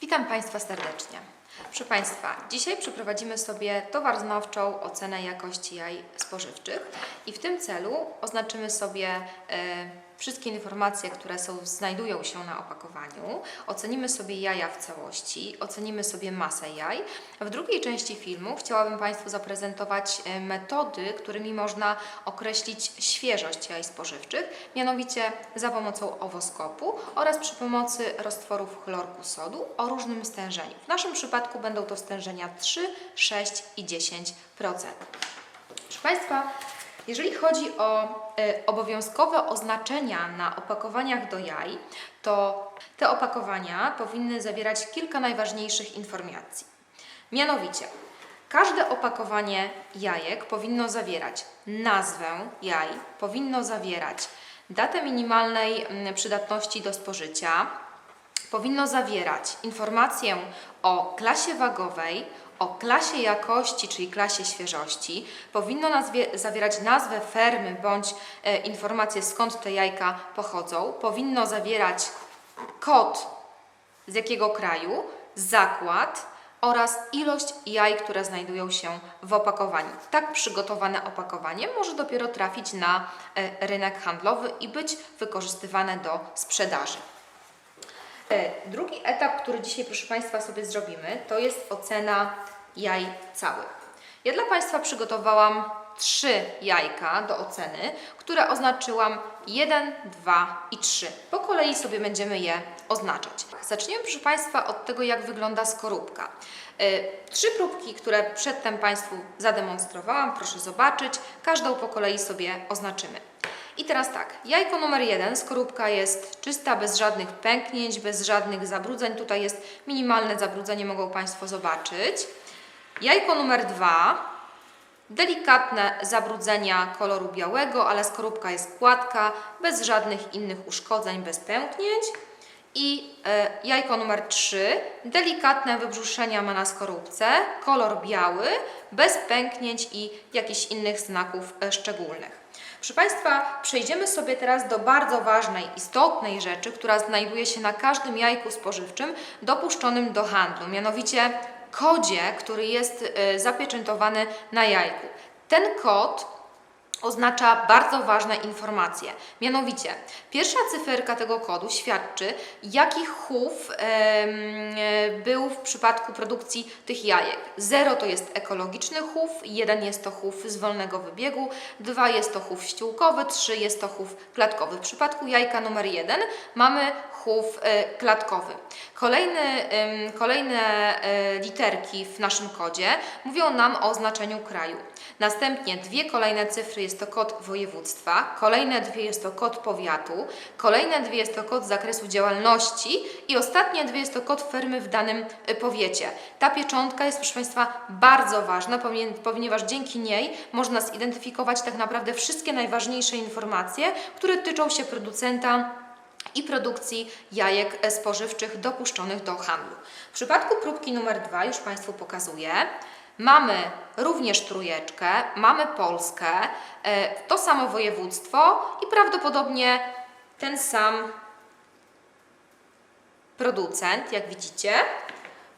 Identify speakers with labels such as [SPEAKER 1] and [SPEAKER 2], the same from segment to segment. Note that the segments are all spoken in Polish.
[SPEAKER 1] Witam Państwa serdecznie. Proszę Państwa, dzisiaj przeprowadzimy sobie towaroznawczą ocenę jakości jaj spożywczych i w tym celu oznaczymy sobie e, wszystkie informacje, które są, znajdują się na opakowaniu, ocenimy sobie jaja w całości, ocenimy sobie masę jaj. W drugiej części filmu chciałabym Państwu zaprezentować e, metody, którymi można określić świeżość jaj spożywczych, mianowicie za pomocą owoskopu oraz przy pomocy roztworów chlorku sodu o różnym stężeniu. W naszym przypadku będą to stężenia 3, 6 i 10%. Proszę Państwa, jeżeli chodzi o y, obowiązkowe oznaczenia na opakowaniach do jaj, to te opakowania powinny zawierać kilka najważniejszych informacji. Mianowicie, każde opakowanie jajek powinno zawierać nazwę jaj, powinno zawierać datę minimalnej mm, przydatności do spożycia, powinno zawierać informację o klasie wagowej, o klasie jakości, czyli klasie świeżości, powinno nazwie, zawierać nazwę fermy bądź e, informację skąd te jajka pochodzą, powinno zawierać kod z jakiego kraju, zakład oraz ilość jaj, które znajdują się w opakowaniu. Tak przygotowane opakowanie może dopiero trafić na e, rynek handlowy i być wykorzystywane do sprzedaży. E, Drugi etap, który dzisiaj, proszę Państwa, sobie zrobimy, to jest ocena jaj całych. Ja dla Państwa przygotowałam trzy jajka do oceny, które oznaczyłam 1, 2 i 3. Po kolei sobie będziemy je oznaczać. Zaczniemy, proszę Państwa, od tego, jak wygląda skorupka. E, Trzy próbki, które przedtem Państwu zademonstrowałam, proszę zobaczyć. Każdą po kolei sobie oznaczymy. I teraz tak, jajko numer jeden, skorupka jest czysta, bez żadnych pęknięć, bez żadnych zabrudzeń. Tutaj jest minimalne zabrudzenie, mogą Państwo zobaczyć. Jajko numer dwa, delikatne zabrudzenia koloru białego, ale skorupka jest gładka, bez żadnych innych uszkodzeń, bez pęknięć. I e, jajko numer 3, delikatne wybrzuszenia ma na skorupce, kolor biały, bez pęknięć i jakichś innych znaków e, szczególnych. Proszę Państwa, przejdziemy sobie teraz do bardzo ważnej, istotnej rzeczy, która znajduje się na każdym jajku spożywczym dopuszczonym do handlu, mianowicie kodzie, który jest e, zapieczętowany na jajku. Ten kod oznacza bardzo ważne informacje. Mianowicie, pierwsza cyferka tego kodu świadczy, jaki chów e, był w przypadku produkcji tych jajek. 0 to jest ekologiczny chów, 1 jest to chów z wolnego wybiegu, 2 jest to chów ściółkowy, 3 jest to chów klatkowy. W przypadku jajka numer 1 mamy chów e, klatkowy. Kolejny, em, kolejne e, literki w naszym kodzie mówią nam o oznaczeniu kraju. Następnie dwie kolejne cyfry jest to kod województwa, kolejne dwie jest to kod powiatu, kolejne dwie jest to kod zakresu działalności i ostatnie dwie jest to kod firmy w danym y, powiecie. Ta pieczątka jest, proszę Państwa, bardzo ważna, ponieważ dzięki niej można zidentyfikować tak naprawdę wszystkie najważniejsze informacje, które tyczą się producenta i produkcji jajek e, spożywczych dopuszczonych do handlu. W przypadku próbki numer dwa już Państwu pokazuję. Mamy również trójeczkę, mamy Polskę, e, to samo województwo i prawdopodobnie ten sam producent, jak widzicie.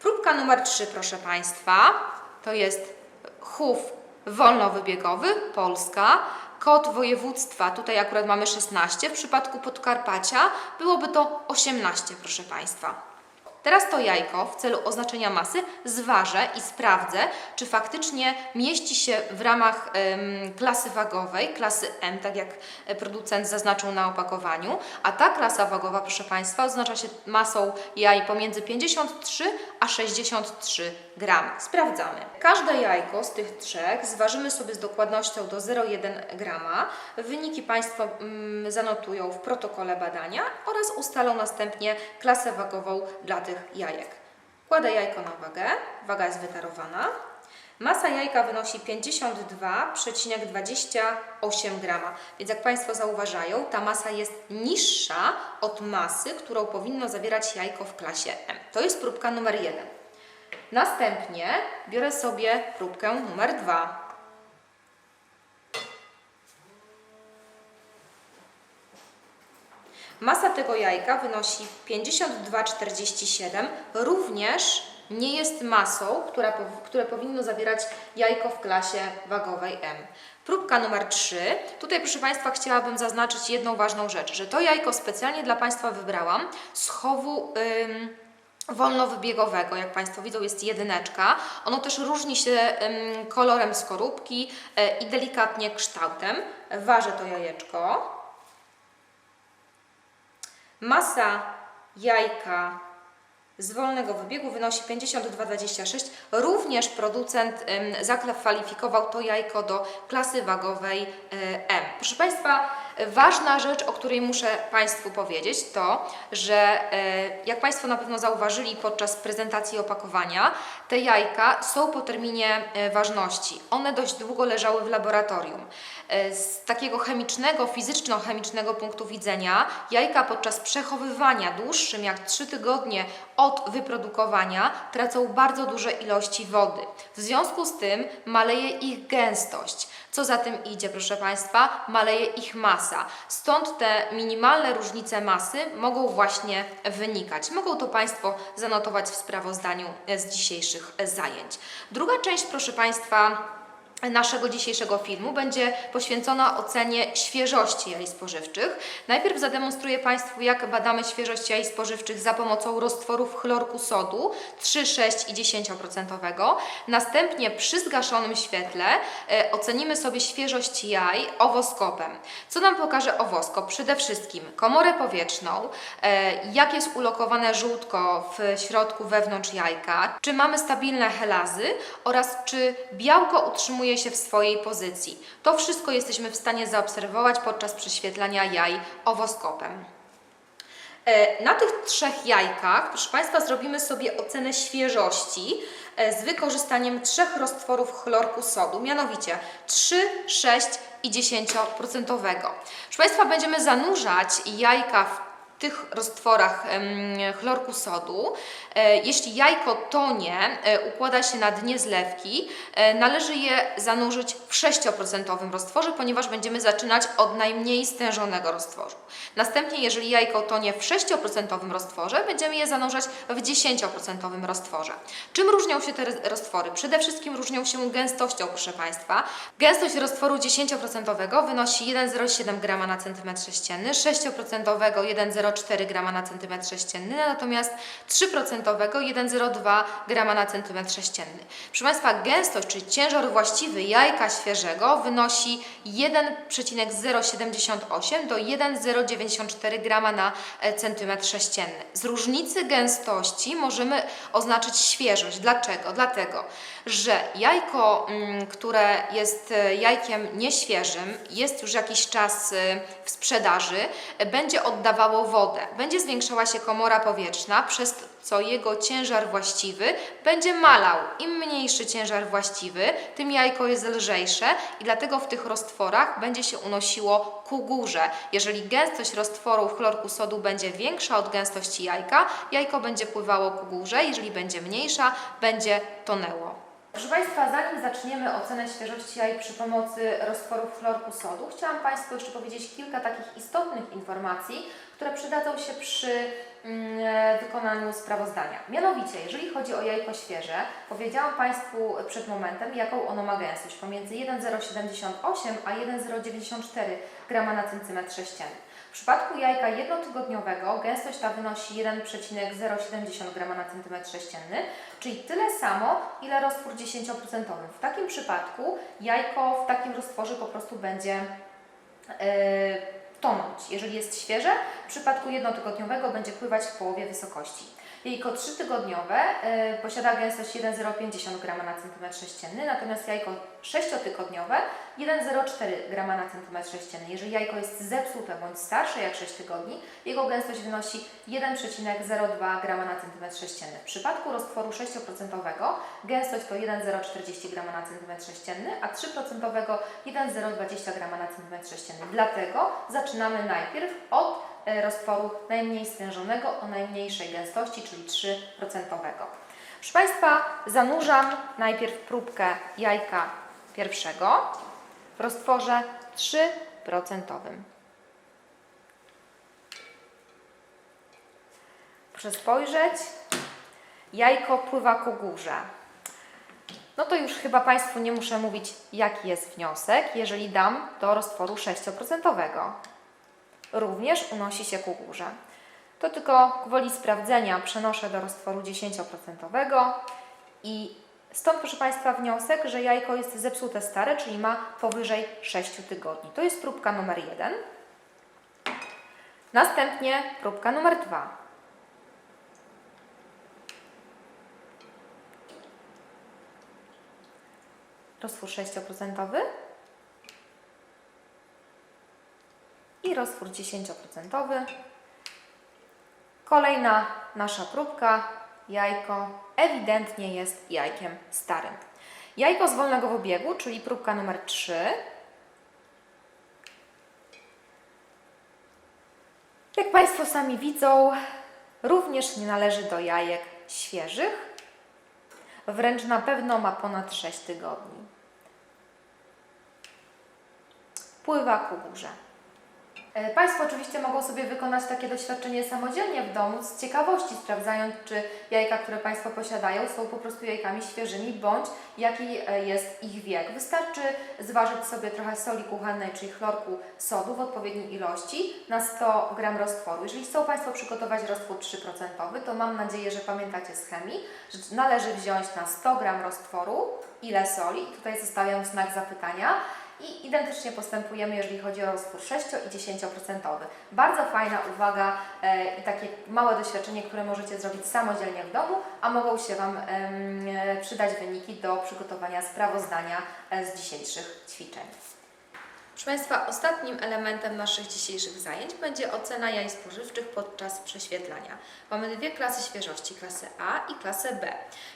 [SPEAKER 1] Próbka numer 3, proszę Państwa, to jest chów wolnowybiegowy, Polska. Kod województwa, tutaj akurat mamy 16, w przypadku Podkarpacia byłoby to 18, proszę Państwa. Teraz to jajko w celu oznaczenia masy zważę i sprawdzę, czy faktycznie mieści się w ramach em, klasy wagowej, klasy M, tak jak e, producent zaznaczył na opakowaniu, a ta klasa wagowa, proszę Państwa, oznacza się masą jaj pomiędzy 53 a 63 gram. Sprawdzamy. Każde jajko z tych trzech zważymy sobie z dokładnością do 0,1 grama. Wyniki Państwo mm, zanotują w protokole badania oraz ustalą następnie klasę wagową dla tych jajek. Kładę jajko na wagę, waga jest wytarowana. Masa jajka wynosi 52,28 grama, więc jak Państwo zauważają, ta masa jest niższa od masy, którą powinno zawierać jajko w klasie M. To jest próbka numer 1. Następnie biorę sobie próbkę numer 2. Masa tego jajka wynosi 52,47, również nie jest masą, która, które powinno zawierać jajko w klasie wagowej M. Próbka numer 3. Tutaj, proszę Państwa, chciałabym zaznaczyć jedną ważną rzecz, że to jajko specjalnie dla Państwa wybrałam z chowu ym, wolnowybiegowego. Jak Państwo widzą, jest jedyneczka. Ono też różni się ym, kolorem skorupki e, i delikatnie kształtem. Ważę to jajeczko. Masa jajka z wolnego wybiegu wynosi 52,26. Również producent zakwalifikował to jajko do klasy wagowej y, M. Proszę Państwa, ważna rzecz, o której muszę Państwu powiedzieć, to, że y, jak Państwo na pewno zauważyli podczas prezentacji opakowania, te jajka są po terminie y, ważności. One dość długo leżały w laboratorium. Y, Z takiego chemicznego, fizyczno-chemicznego punktu widzenia, jajka podczas przechowywania dłuższym jak 3 tygodnie od wyprodukowania tracą bardzo duże ilości wody. W związku z tym maleje ich gęstość. Co za tym idzie, proszę Państwa, maleje ich masa. Stąd te minimalne różnice masy mogą właśnie wynikać. Mogą to Państwo zanotować w sprawozdaniu z dzisiejszych zajęć. Druga część, proszę Państwa, naszego dzisiejszego filmu będzie poświęcona ocenie świeżości jaj spożywczych. Najpierw zademonstruję Państwu, jak badamy świeżość jaj spożywczych za pomocą roztworów chlorku sodu 3, 6 i 10%. Następnie przy zgaszonym świetle e, ocenimy sobie świeżość jaj owoskopem. Co nam pokaże owoskop? Przede wszystkim komorę powietrzną, e, jak jest ulokowane żółtko w środku wewnątrz jajka, czy mamy stabilne helazy oraz czy białko utrzymuje się w swojej pozycji. To wszystko jesteśmy w stanie zaobserwować podczas prześwietlania jaj owoskopem. E, Na tych trzech jajkach, proszę Państwa, zrobimy sobie ocenę świeżości e, z wykorzystaniem trzech roztworów chlorku sodu, mianowicie 3, 6 i 10%. Proszę Państwa, będziemy zanurzać jajka w tych roztworach chlorku sodu. E, Jeśli jajko tonie, e, układa się na dnie zlewki, e, należy je zanurzyć w 6% roztworze, ponieważ będziemy zaczynać od najmniej stężonego roztworu. Następnie, jeżeli jajko tonie w 6% roztworze, będziemy je zanurzać w 10% roztworze. Czym różnią się te ro- roztwory? Przede wszystkim różnią się gęstością, proszę Państwa. Gęstość roztworu 10% wynosi 1,07 g na centymetr sześcienny, 6% 1,04 g na centymetr sześcienny, natomiast 3% 1,02 g na centymetr sześcienny. Proszę Państwa, gęstość, czyli ciężar właściwy jajka świeżego wynosi 1,078 do 1,094 g na e, centymetr sześcienny. Z różnicy gęstości możemy oznaczyć świeżość. Dlaczego? Dlatego, że jajko, mm, które jest e, jajkiem nieświeżym, jest już jakiś czas e, w sprzedaży, będzie oddawało wodę. Będzie zwiększała się komora powietrzna, przez co jego ciężar właściwy będzie malał. Im mniejszy ciężar właściwy, tym jajko jest lżejsze i dlatego w tych roztworach będzie się unosiło ku górze. Jeżeli gęstość roztworów chlorku sodu będzie większa od gęstości jajka, jajko będzie pływało ku górze, jeżeli będzie mniejsza, będzie tonęło. Proszę Państwa, zanim zaczniemy ocenę świeżości jaj przy pomocy roztworów chlorku sodu, chciałam Państwu jeszcze powiedzieć kilka takich istotnych informacji, które przydadzą się przy mm, e, wykonaniu sprawozdania. Mianowicie, jeżeli chodzi o jajko świeże, powiedziałam Państwu przed momentem, jaką ono ma gęstość pomiędzy 1,078 a 1,094 g na centymetr sześcienny. W przypadku jajka jednotygodniowego gęstość ta wynosi 1,070 g na centymetr sześcienny, czyli tyle samo, ile roztwór 10%. W takim przypadku jajko w takim roztworze po prostu będzie yy, tonąć. Jeżeli jest świeże, w przypadku jednotygodniowego będzie pływać w połowie wysokości. Jajko trzytygodniowe yy, posiada gęstość 1,050 g na centymetr sześcienny, natomiast jajko sześciotygodniowe 1,04 g na centymetr sześcienny. Jeżeli jajko jest zepsute bądź starsze jak 6 tygodni, jego gęstość wynosi 1,02 g na centymetr sześcienny. W przypadku roztworu 6% gęstość to 1,040 g na centymetr sześcienny, a 3% 1,020 g na centymetr sześcienny. Dlatego zaczynamy najpierw od e, roztworu najmniej stężonego o najmniejszej gęstości, czyli 3%. Proszę Państwa, zanurzam najpierw próbkę jajka pierwszego w roztworze 3%. Proszę spojrzeć. Jajko pływa ku górze. No to już chyba Państwu nie muszę mówić, jaki jest wniosek, jeżeli dam do roztworu 6%. Również unosi się ku górze. To tylko gwoli sprawdzenia przenoszę do roztworu 10% i stąd, proszę Państwa, wniosek, że jajko jest zepsute stare, czyli ma powyżej 6 tygodni. To jest próbka numer 1. Następnie próbka numer 2. Roztwór 6% roztwór 10%. Kolejna nasza próbka, jajko, ewidentnie jest jajkiem starym. Jajko z wolnego wybiegu, czyli próbka numer 3. Jak Państwo sami widzą, również nie należy do jajek świeżych. Wręcz na pewno ma ponad 6 tygodni. Pływa ku górze. E, Państwo oczywiście mogą sobie wykonać takie doświadczenie samodzielnie w domu, z ciekawości sprawdzając, czy jajka, które Państwo posiadają, są po prostu jajkami świeżymi, bądź jaki e, jest ich wiek. Wystarczy zważyć sobie trochę soli kuchennej, czyli chlorku sodu w odpowiedniej ilości na 100 g roztworu. Jeżeli chcą Państwo przygotować roztwór 3%, to mam nadzieję, że pamiętacie z chemii, że należy wziąć na 100 g roztworu ile soli, tutaj zostawiam znak zapytania, i identycznie postępujemy, jeżeli chodzi o roztwór 6 i 10%. Bardzo fajna uwaga e, i takie małe doświadczenie, które możecie zrobić samodzielnie w domu, a mogą się Wam e, przydać wyniki do przygotowania sprawozdania e, z dzisiejszych ćwiczeń. Proszę Państwa, ostatnim elementem naszych dzisiejszych zajęć będzie ocena jaj spożywczych podczas prześwietlania. Mamy dwie klasy świeżości, klasę A i klasę B.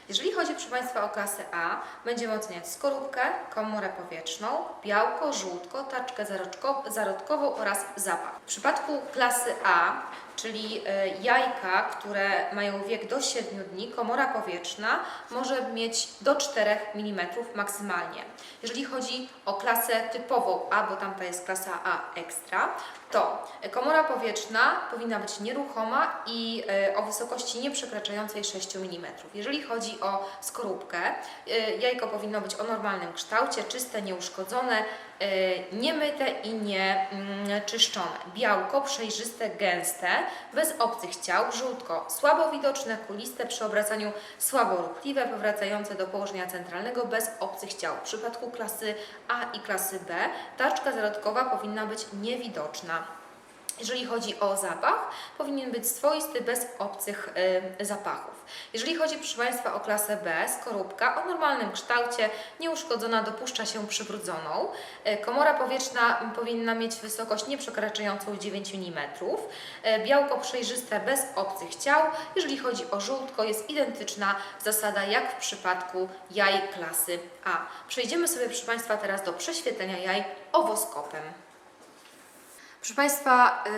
[SPEAKER 1] Jeżeli chodzi, proszę Państwa, o klasę A, będziemy oceniać skorupkę, komorę powietrzną, białko, żółtko, taczkę zarodko- zarodkową oraz zapach. W przypadku klasy A, czyli e, jajka, które mają wiek do 7 dni, komora powietrzna może mieć do 4 mm maksymalnie. Jeżeli chodzi o klasę typową A, bo tamta jest klasa A ekstra, to komora powietrzna powinna być nieruchoma i e, o wysokości nie przekraczającej 6 mm. Jeżeli chodzi o skorupkę, e, jajko powinno być o normalnym kształcie, czyste, nieuszkodzone, niemyte i nie mm, czyszczone. Białko przejrzyste, gęste, bez obcych ciał, żółtko słabo widoczne, kuliste, przy obracaniu słabo ruchliwe, powracające do położenia centralnego, bez obcych ciał. W przypadku klasy A i klasy B tarczka zarodkowa powinna być niewidoczna. Jeżeli chodzi o zapach, powinien być swoisty, bez obcych y, zapachów. Jeżeli chodzi, proszę Państwa, o klasę B, skorupka o normalnym kształcie, nieuszkodzona, dopuszcza się przywróconą. Y, komora powietrzna powinna mieć wysokość nie przekraczającą 9 mm. Y, białko przejrzyste, bez obcych ciał. Jeżeli chodzi o żółtko, jest identyczna zasada jak w przypadku jaj klasy A. Przejdziemy sobie, proszę Państwa, teraz do prześwietlenia jaj owoskopem. Proszę Państwa, y,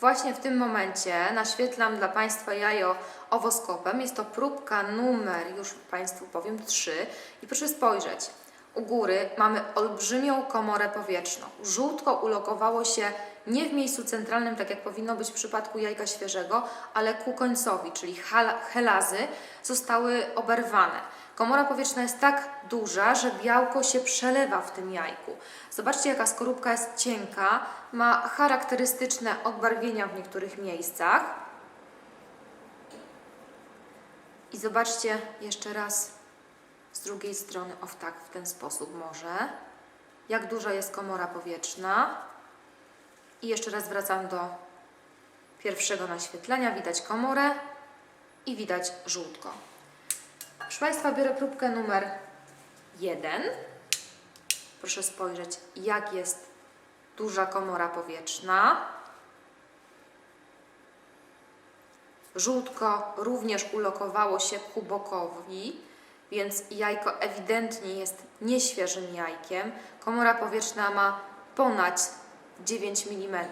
[SPEAKER 1] właśnie w tym momencie naświetlam dla Państwa jajo owoskopem. Jest to próbka numer, już Państwu powiem, 3. I proszę spojrzeć. U góry mamy olbrzymią komorę powietrzną. Żółtko ulokowało się nie w miejscu centralnym, tak jak powinno być w przypadku jajka świeżego, ale ku końcowi, czyli helazy zostały oberwane. Komora powietrzna jest tak duża, że białko się przelewa w tym jajku. Zobaczcie, jaka skorupka jest cienka, ma charakterystyczne odbarwienia w niektórych miejscach. I zobaczcie jeszcze raz z drugiej strony, o tak, w ten sposób może, jak duża jest komora powietrzna. I jeszcze raz wracam do pierwszego naświetlenia. Widać komorę i widać żółtko. Proszę Państwa, biorę próbkę numer 1. Proszę spojrzeć, jak jest duża komora powietrzna. Żółtko również ulokowało się ku bokowi, więc jajko ewidentnie jest nieświeżym jajkiem. Komora powietrzna ma ponad 9 mm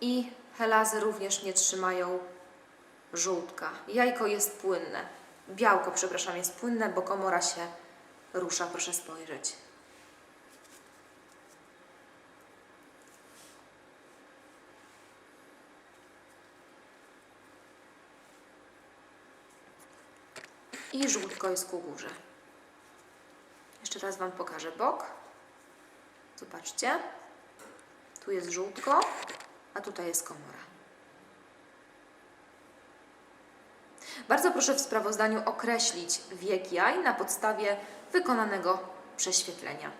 [SPEAKER 1] i helazy również nie trzymają żółtka. Jajko jest płynne. Białko, przepraszam, jest płynne, bo komora się rusza. Proszę spojrzeć. I żółtko jest ku górze. Jeszcze raz Wam pokażę bok. Zobaczcie. Tu jest żółtko, a tutaj jest komora. Bardzo proszę w sprawozdaniu określić wiek jaj na podstawie wykonanego prześwietlenia.